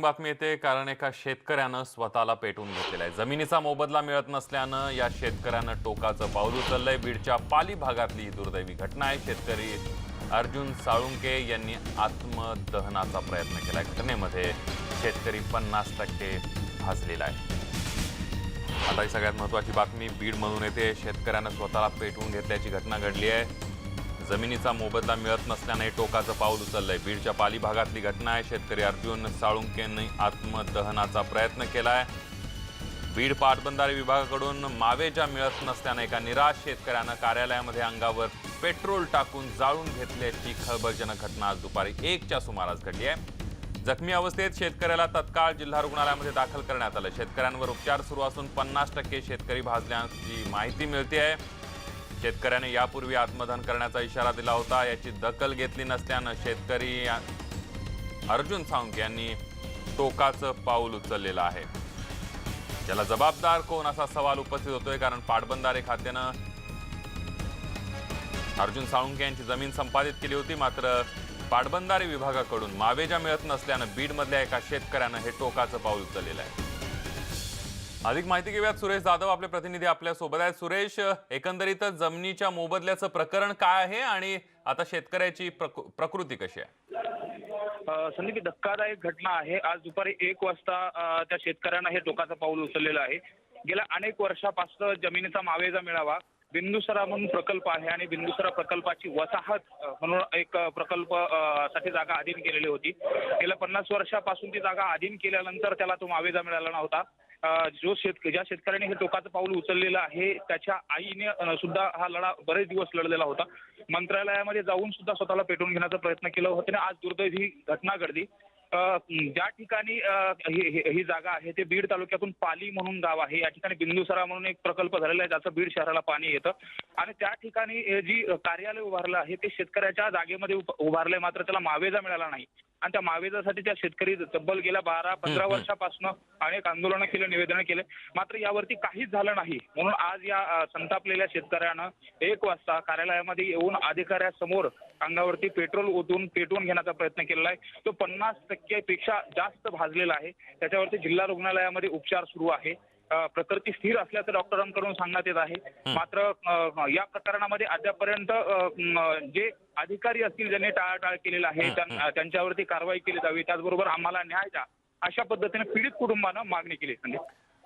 बातमी येते. कारण एका शेतकऱ्यानं स्वतःला पेटवून घेतलेला आहे जमिनीचा मोबदला मिळत नसल्यानं या शेतकऱ्यानं टोकाचं पाऊल उचललंय. बीडच्या पाली भागातली ही दुर्दैवी घटना आहे. शेतकरी अर्जुन साळुंके यांनी आत्मदहनाचा प्रयत्न केला घटनेमध्ये शेतकरी पन्नास टक्के भाजलेला आहे. आता ही सगळ्यात महत्वाची बातमी. बीडमधून येते. शेतकऱ्यानं स्वतःला पेटवून घेतल्याची घटना घडली आहे. जमिनीचा मोबदला मिळत नसल्याने टोकाचं पाऊल उचललंय. बीडच्या पाली भागातली घटना आहे. शेतकरी अर्जुन साळुंकेने आत्मदहनाचा प्रयत्न केलाय. बीड पाटबंधारे विभागाकडून मावेजा मिळत नसल्याने एका निराश शेतकऱ्यानं कार्यालयामध्ये अंगावर पेट्रोल टाकून जाळून घेतल्याची खळबळजनक घटना आज दुपारी एकच्या सुमारास घडली आहे. जखमी अवस्थेत शेतकऱ्याला तत्काळ जिल्हा रुग्णालयामध्ये दाखल करण्यात आलं. शेतकऱ्यांवर उपचार सुरू असून पन्नास टक्के शेतकरी भाजल्याची माहिती मिळते आहे. शेतकऱ्याने यापूर्वी आत्मदहन करण्याचा इशारा दिला होता. याची दखल घेतली नसल्यानं शेतकरी अर्जुन सावंत यांनी टोकाचं पाऊल उचललेलं आहे. त्याला जबाबदार कोण असा सवाल उपस्थित होतोय कारण पाटबंधारे खात्यानं अर्जुन साळुंके यांची जमीन संपादित केली होती. मात्र पाटबंधारे विभागाकडून मावेजा मिळत नसल्यानं बीडमधल्या एका शेतकऱ्यानं हे टोकाचं पाऊल उचललेलं आहे. अधिक माहिती घेऊयात सुरेश जाधव आपले प्रतिनिधी आपल्यासोबत आहेत. सुरेश एकंदरीतच जमिनीच्या मोबदल्याचं प्रकरण काय आहे आणि आता शेतकऱ्याची प्रकृती कशी आहे? संदीप धक्कादायक घटना आहे. आज दुपारी एक वाजता त्या शेतकऱ्यांना हे टोकाचं पाऊल उचललेलं आहे. गेल्या अनेक वर्षापासून जमिनीचा मावेजा मिळावा बिंदुसरा म्हणून प्रकल्प आहे आणि बिंदुसरा प्रकल्पाची वसाहत म्हणून एक प्रकल्पसाठी जागा अधीन केलेली होती. गेल्या पन्नास वर्षापासून ती जागा अधीन केल्यानंतर त्याला तो मावेजा मिळाला नव्हता. जो शेतक ज्या शेतकऱ्याने हे टोकाचं पाऊल उचललेलं आहे त्याच्या आईने सुद्धा हा लढा बरेच दिवस लढलेला होता. मंत्रालयामध्ये जाऊन सुद्धा स्वतःला पेटवून घेण्याचा प्रयत्न केला होता. आणि आज दुर्दैवी ही घटना घडली. ज्या ठिकाणी ही जागा आहे ते बीड तालुक्यातून पाली म्हणून गाव आहे. या ठिकाणी बिंदुसरा म्हणून एक प्रकल्प झालेला आहे ज्याचं बीड शहराला पाणी येतं. आणि त्या ठिकाणी जी कार्यालय उभारलं आहे ते शेतकऱ्याच्या जागेमध्ये उभारलंय मात्र त्याला मावेजा मिळाला नाही. आणि त्या मावेजासाठी त्या शेतकरी तब्बल गेल्या बारा पंधरा. वर्षापासून अनेक आंदोलनं केले निवेदनं केले. मात्र यावरती काहीच झालं नाही. म्हणून आज या संतापलेल्या शेतकऱ्यानं एक वाजता कार्यालयामध्ये येऊन अधिकाऱ्यासमोर अंगावरती पेट्रोल ओतून पेटवून घेण्याचा प्रयत्न केलेला आहे. तो पन्नास टक्केपेक्षा जास्त भाजलेला आहे. त्याच्यावरती जिल्हा रुग्णालयामध्ये उपचार सुरू आहे. प्रकृती स्थिर असल्याचं डॉक्टरांकडून सांगण्यात येत आहे. मात्र या प्रकरणामध्ये अद्यापर्यंत जे अधिकारी असतील ज्यांनी टाळाटाळ केलेला आहे त्यां- त्यांच्यावरती कारवाई केली जावी त्याचबरोबर आम्हाला न्याय द्या अशा पद्धतीने पीडित कुटुंबानं मागणी केली.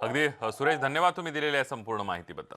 अगदी सुरेश धन्यवाद तुम्ही दिलेल्या संपूर्ण माहितीबद्दल.